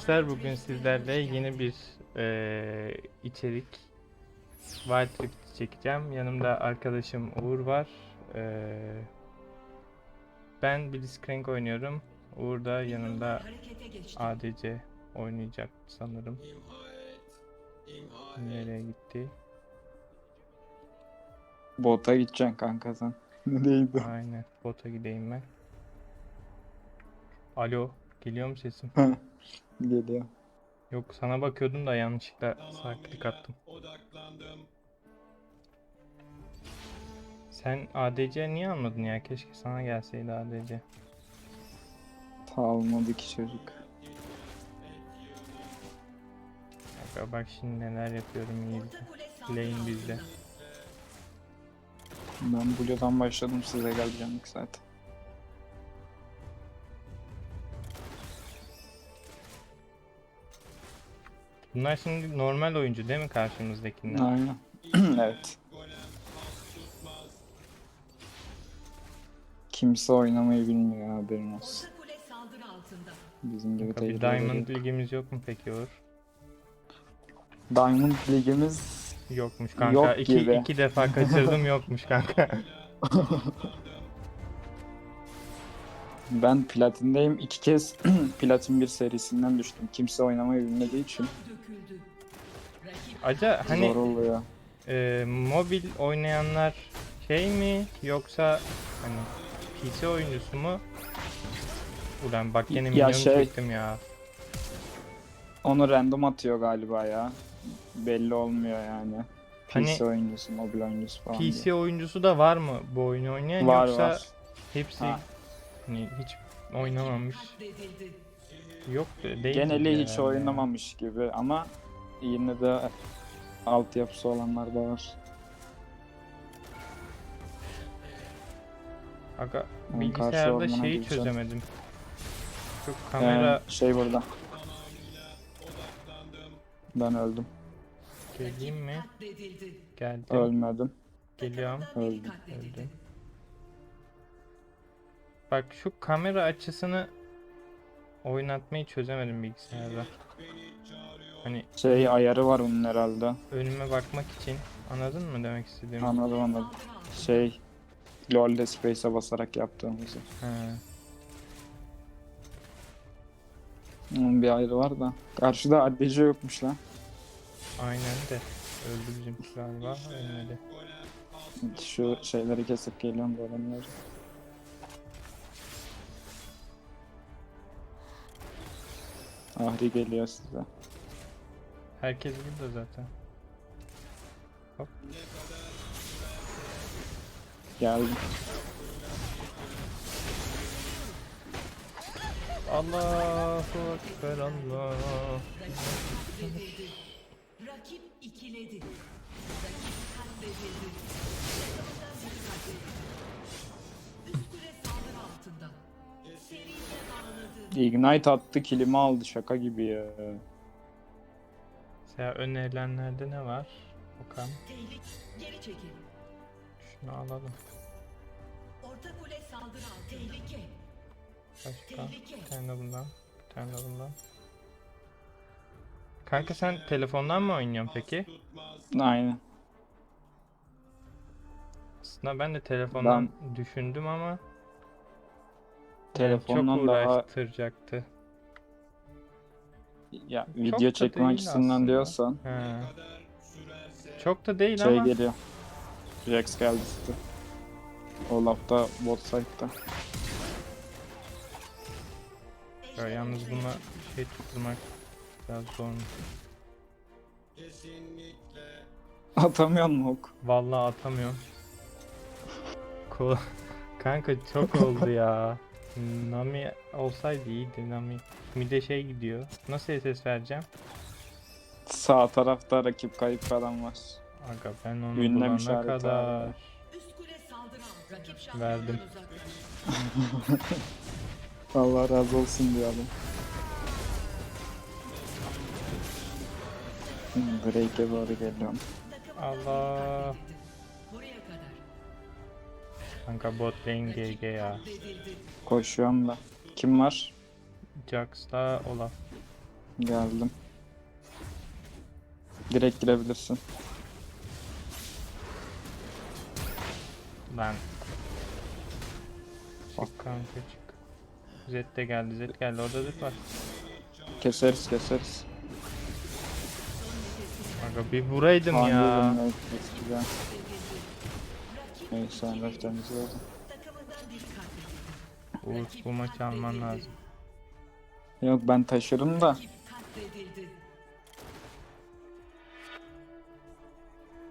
arkadaşlar bugün sizlerle yeni bir eee, içerik Wild Rift çekeceğim. Yanımda arkadaşım Uğur var. Eee, ben Blitzcrank oynuyorum. Uğur da yanımda ADC oynayacak sanırım. Nereye gitti? Bota gideceksin kanka sen. Ne değildi? Aynen. Bota gideyim ben. Alo. Geliyor mu sesim? Geliyor. Yok sana bakıyordum da yanlışlıkla sağ klik attım. Sen ADC niye almadın ya? Keşke sana gelseydi ADC. Ta almadı ki çocuk. Bak, bak şimdi neler yapıyorum iyi. Lane bizde. Ben Blue'dan başladım size geleceğim zaten. Bunlar şimdi normal oyuncu değil mi karşımızdakiler? Aynen. evet. Kimse oynamayı bilmiyor haberin olsun. Bizim gibi Kanka. Bir Diamond ligimiz yok mu peki Uğur? Diamond ligimiz Yokmuş kanka. Yok iki, gibi. iki defa kaçırdım yokmuş kanka. ben platindeyim. iki kez platin bir serisinden düştüm. Kimse oynamayı bilmediği için. Rakip Aca hani zor oluyor. e, mobil oynayanlar şey mi yoksa hani PC oyuncusu mu? Ulan bak yine Ya milyonu şey- çektim ya. Onu random atıyor galiba ya. Belli olmuyor yani. Hani PC oyuncusu, mobil oyuncusu falan diye. PC oyuncusu da var mı bu oyunu oynayan var yoksa var. hepsi Ha. hani hiç oynamamış yok değil. Geneli hiç oynamamış gibi ama yine de altyapısı olanlar da var. Aga Ben karşı bilgisayarda ormana şeyi gideceğim. çözemedim. Şu kamera Ee, şey burada. Ben öldüm. geleyim mi? Katledildi. Geldim. Ölmedim. Geliyorum. Takımdan biri Öldüm, katledildi. öldüm. Bak şu kamera açısını oynatmayı çözemedim bilgisayarda. Hani Şey ayarı var onun herhalde. önüme bakmak için anladın mı demek istediğimi? Anladım anladım. Şey LoL'de Space'e basarak yaptığımızı. He. Onun bir ayrı var da. Karşıda ADC yokmuş lan. Aynen de öldü bizim galiba ölmedi. Şu şeyleri kesip geliyorum golemleri. Ahri geliyor size. Herkes burada zaten. Geldim. Allahu Ekber Allah. Rakip ikiledi. Rakip katledildi. Ignite attı kilimi aldı şaka gibi ya. Mesela önerilenlerde ne var? Bakalım. Tehlike. Geri çekil. Şunu alalım. Orta kule saldırı altında. Tehlike. Başka. Tehlike. Bir tane de bundan. Bir tane de bundan. Kanka sen telefondan mı oynuyorsun peki? Aynen. Aslında ben de telefondan düşündüm ama Telefondan çok daha uğraştıracaktı. Ya Çok video da değil açısından aslında. diyorsan He. Çok da değil şey ama geliyor. Jax geldi işte. Olaf da bot side'da. ya yalnız buna şey tutturmak biraz zormuş. Atamıyor mu ok? Vallahi atamıyorum. Ko Kanka çok oldu ya. Nami olsaydı iyiydi Nami. Bir de şey gidiyor. Nasıl ses vereceğim? Sağ tarafta rakip kayıp falan var. Aga ben onu Ünlem bulana işareti kadar. abi. Üst kule Verdim. Allah razı olsun diyelim. Drake'e doğru geliyorum. Allah. Kanka bot lane GG ya. Koşuyorum da. Kim var? Jax'la Olaf. Geldim. Direkt girebilirsin. Ben. Çık kanka çık. Zed de geldi Zed geldi orada Zed var. Keseriz keseriz. Aga bir vuraydım ya. keseceğim? Neyse biri katledildi. Uğur bu maçı alman lazım. Yok ben taşırım da.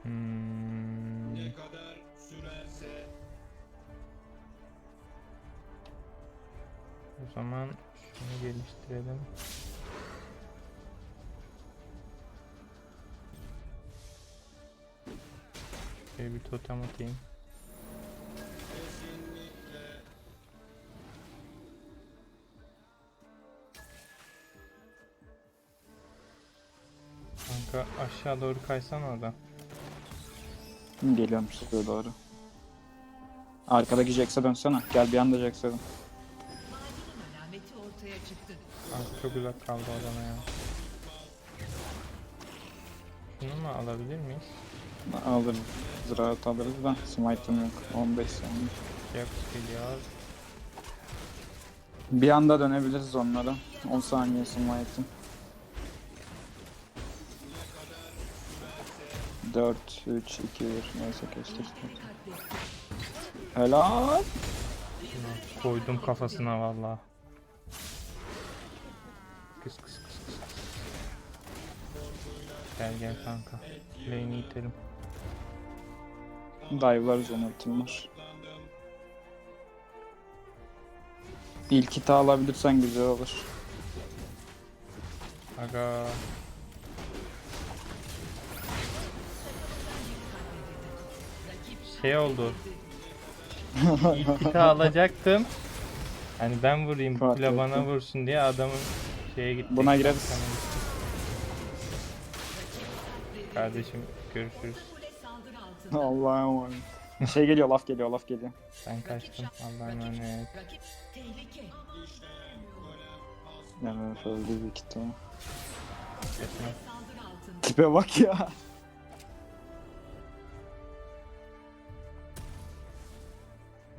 Hmm. O zaman şunu geliştirelim. Şöyle bir totem atayım. Kanka aşağı doğru kaysan oradan. Geliyorum size doğru. Arkadaki Jax'a dönsene. Gel bir anda Jax'a dön. Madenin alameti ortaya çıktı. Abi çok uzak kaldı odana ya. Şunu mu alabilir miyiz? Alırız. Rahat alırız da. Smite'ım yok. 15 saniye. Jax geliyor. Bir anda dönebiliriz onlara. 10 saniye smite'ım. 4, 3, 2, 1. Neyse kestik. Helal. Koydum kafasına valla. Kıs kıs kıs kıs. Gel gel kanka. Lane'i itelim. Dive'larız onu ultim var. İlk hiti alabilirsen güzel olur. Aga. Şey oldu. Hiti alacaktım. Hani ben vurayım, Fark kule bana ettim. vursun diye adamın şeye gitti. Buna gireriz. Kardeşim görüşürüz. Allah'a emanet. Şey geliyor, laf geliyor, laf geliyor. Ben kaçtım. Allah'a emanet. Rakip tehlike. Yani öldü büyük ihtimal. Etme. Saldırı altında. Tipe bak ya.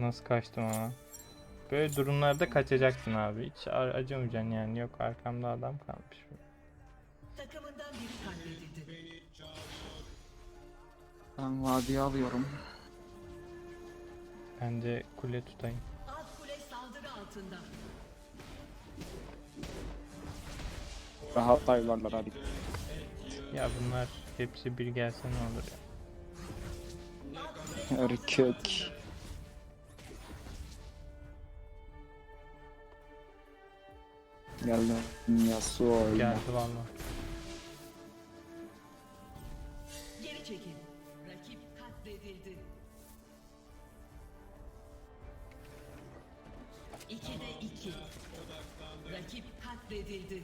Nasıl kaçtım ama. Böyle durumlarda kaçacaksın abi. Hiç acımayacaksın yani. Yok arkamda adam kalmış. Takımından biri katledildi. Ben vadiye alıyorum. Bence kule tutayım. Alt kule saldırı altında. Rahat dive'larlar hadi. Ya bunlar hepsi bir gelse ne olur ya. Erkek. Geldim. Yasuo Geldi valla. Geri çekil. Rakip katledildi. İkide iki. Rakip katledildi.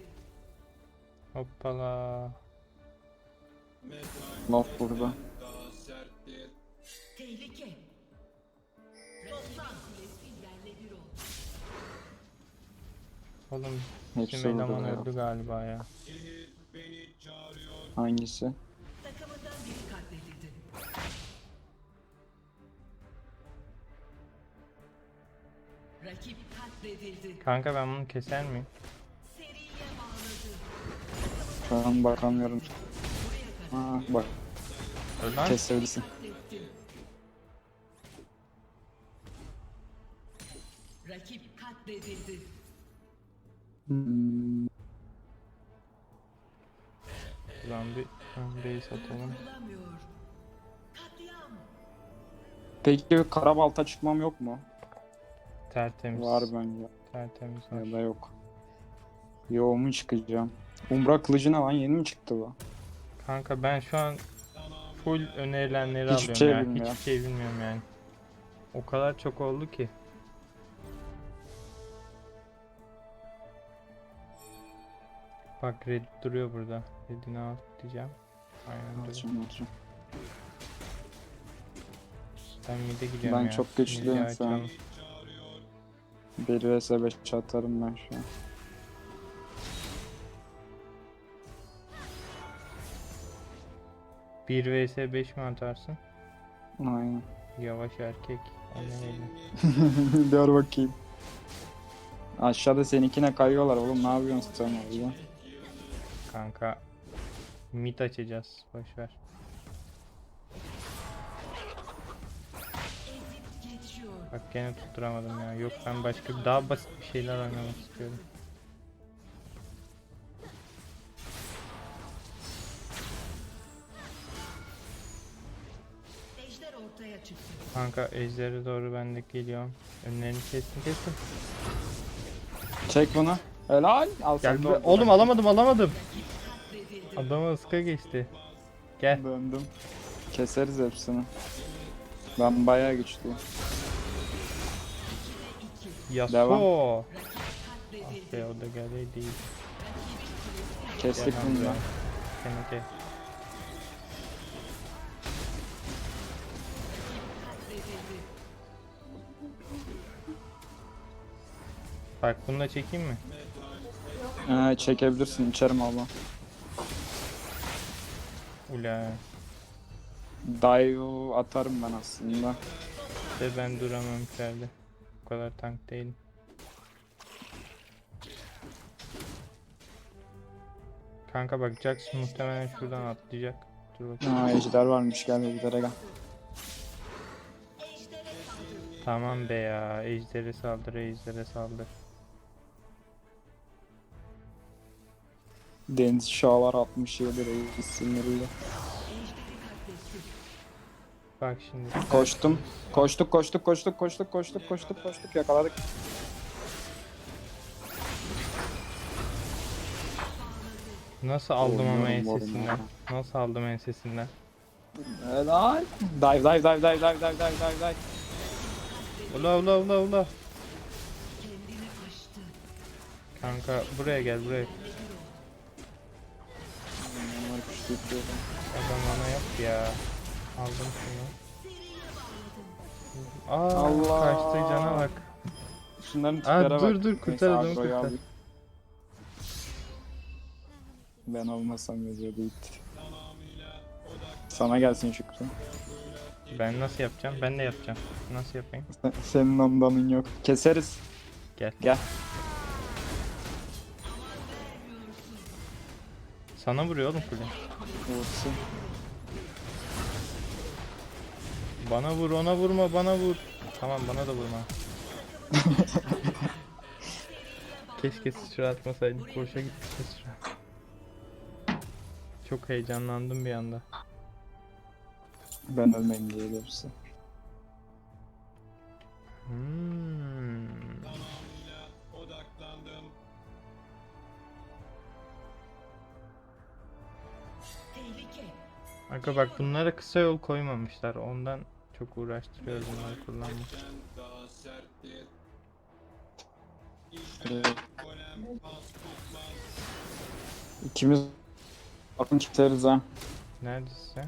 Hoppala. Laf burada. Tehlike. Toplan kulesi yerle bir oldu. Oğlum Hepsi bizim eleman ya. öldü galiba ya. Hangisi? Takımından biri katledildi. Rakip katledildi. Kanka ben bunu keser miyim? Şu an bakamıyorum. Ha, bak Öl lan. kesebilirsin. Rakip katledildi. Hmm. Bir öndeyi satalım. Peki kara balta çıkmam yok mu? Tertemiz. Var bence. Tertemiz var. Ya da yok. Yo mu çıkacağım? Umbra kılıcı ne lan yeni mi çıktı bu? Kanka ben şu an full önerilenleri Hiçbir alıyorum şey ya. bilmiyorum. Hiçbir şey bilmiyorum yani. O kadar çok oldu ki. Bak red duruyor burada. Redini al diyeceğim. Aynen Alacağım alacağım. Sen mid'e gidiyorum Ben ya. çok güçlüyüm Mid'e şu an. açalım. 1 vs 5 atarım ben şu an. Bir vs 5 mi atarsın? Aynen. Yavaş erkek. Aynen öyle. Dur bakayım. Aşağıda seninkine kayıyorlar oğlum ne yapıyorsun sen orada? Kanka mit açacağız. Boş ver. Bak gene tutturamadım ya. Yok ben başka daha basit bir şeyler oynamak istiyorum. Ejder ortaya çıktı. Kanka ejderi doğru ben de geliyorum. Önlerini kestim kestim. Çek bunu. Helal. Al sen Gel de orada. Oğlum alamadım alamadım. Adama ıska geçti. Gel. Döndüm. Keseriz hepsini. Ben bayağı güçlüyüm. Yasuo. Devam. Ah be o da geldi değil. Kestik Gel bunu buraya. Teneke. Bak bunu da çekeyim mi? Ee, çekebilirsin içerim abla. Ula. Dive atarım ben aslında. De ben duramam içeride. O kadar tank değilim. Kanka bak Jax muhtemelen şuradan atlayacak. Dur bakayım. Aa ejder varmış gel ejdere gel. Tamam be ya. Ejder'e saldır, Ejder'e saldır. Deniz Şahlar 67 reis sinirli. Bak şimdi. Koştum. Koştuk koştuk koştuk koştuk koştuk koştuk koştuk yakaladık. Nasıl aldım ama ensesinden? Nasıl aldım ensesinden? Helal. Dive dive dive dive dive dive dive dive dive. Ula ula ula ula. Kanka buraya gel buraya. Yapıyorum. Adam bana yap ya. Aldım şunu. Aa Allah. kaçtı cana bak. Şunların Aa, tiplere bak. dur, dur, Neyse, kurtar adamı, agroyu kurtar. Ben olmasam yazıyordu it. Sana gelsin Şükrü. Ben nasıl yapacağım? Ben de yapacağım. Nasıl yapayım? Sen- Senin ondanın yok. Keseriz. Gel. Gel. Sana vuruyor oğlum kule. Vursun. Bana vur ona vurma bana vur. Tamam bana da vurma. Keşke sıçra atmasaydım. Boşa gitti sıçra. Çok heyecanlandım bir anda. Ben ölmeyeyim diye hepsi. Hmm. Aga bak bunlara kısa yol koymamışlar. Ondan çok uğraştırıyor bunları kullanmak. İkimiz bakın keseriz ha. Neredesin?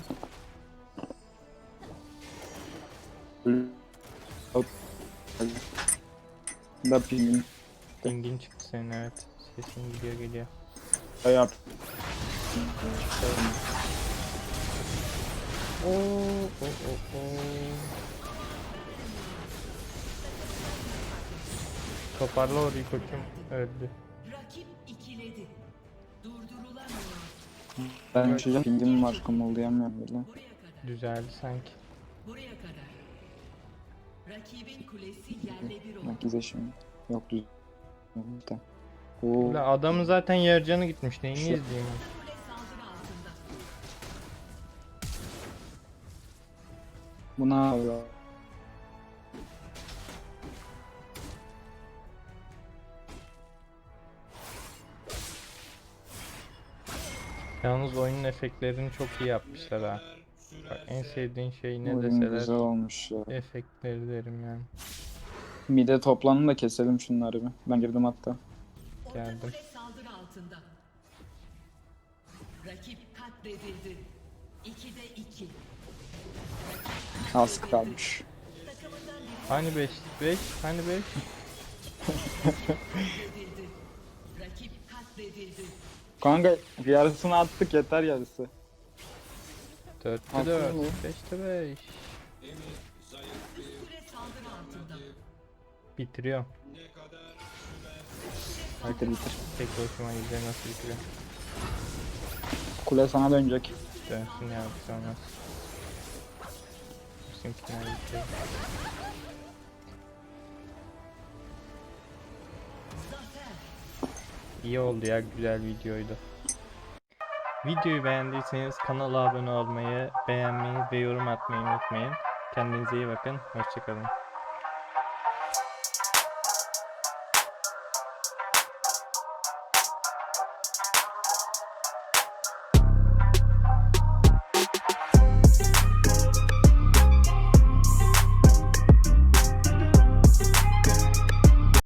Da pingin. Dingin çıktı senin evet. Sesin gidiyor geliyor. Yap. Oo, o o o. Toparla orayı koçum. Öldü. Rakip ikiledi. Durdurulamıyor. Ben düşeceğim. Pingim var kımıldayamıyorum bile. Düzeldi sanki. Buraya kadar. Rakibin kulesi yerle bir oldu. Bak izle şimdi. Yok düz. Oo. Ulan adamın zaten yarıcanı gitmiş. Neyini Şu- izleyeyim? Kule Bu ne yapıyor? Yalnız oyunun efektlerini çok iyi yapmışlar ha. Bak en sevdiğin şey ne Oyun deseler güzel olmuş ya. efektleri derim yani. Mide toplanın da keselim şunları bir. Ben girdim hatta. Orta Geldim. kule saldırı altında. Rakip katledildi. 2'de 2. Az kalmış. Hani 5 5 hani 5 katledildi. Rakip katledildi. Kanka yarısını attık yeter yarısı. 4'te Haklı 4, mı? 5'te 5. Kule saldırı altında. Bitiriyorum. Bitir bitir. Tek hoşuma gidiyor nasıl bitiriyor. Kule sana dönecek. Dönsün ya bir şey olmaz. Bizimkiler bitiyor. İyi oldu ya güzel videoydu. Videoyu beğendiyseniz kanala abone olmayı, beğenmeyi ve yorum atmayı unutmayın. Kendinize iyi bakın. Hoşçakalın.